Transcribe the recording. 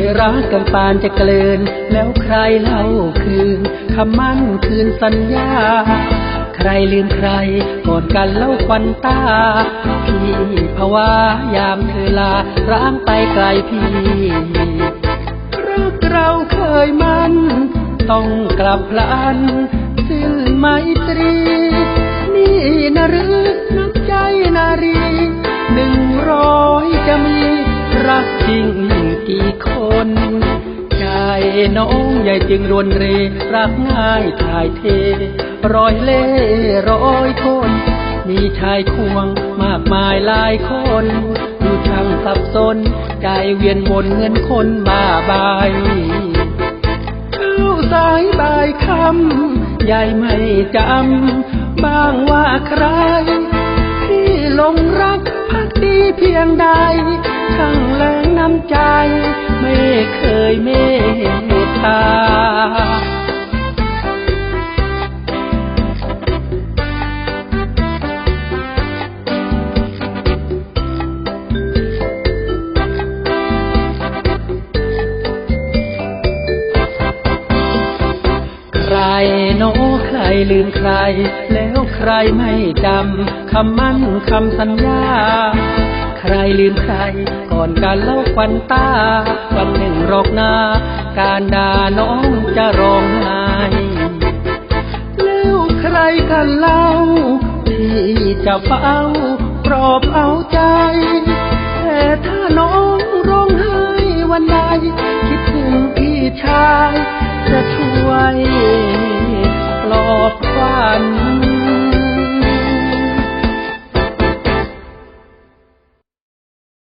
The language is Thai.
ยรักกันปานจะเกลิน แล้วใครเล่าคืนคำมั่นคืนสัญญา ใครลืมใครก่อนกันเล่าควันตา พี่ภาวายามเธอลาร้างไปไกลพี่รักเราเคยมันต้องกลับพลันสิ้นไมตรี นี่นรือน้ำใจนารีหนึ่งร้อยจะมีรักจริงกี่คน ใจน้องใหญ่จึงรวนเร รักง่ายถ่ายเทร้อยเล่ร้อยคน มีชายควงมากมายหลายคนดูช่างสับสน ใจเวียนวนเงินคนบ้าใบเข้าสายบายคำยายไม่จำบ้างว่าใคร ที่หลงรักพักดีเพียงใดช่างแรงน้ำใจ ยเมตตาใครโนใครลืมใคร แล้วใครไม่จำคำมั่นคำสัญญา ใครลืมใคร ก่อนการเล่าควันตา วันหนึ่งรอกนา การด่าน้องจะร้องไห้แล้วใครกันเล่าที่จะเฝ้าปลอบเอาใจ แต่ถ้าน้องร้องไห้วันใดคิดถึงพี่ชายจะช่วย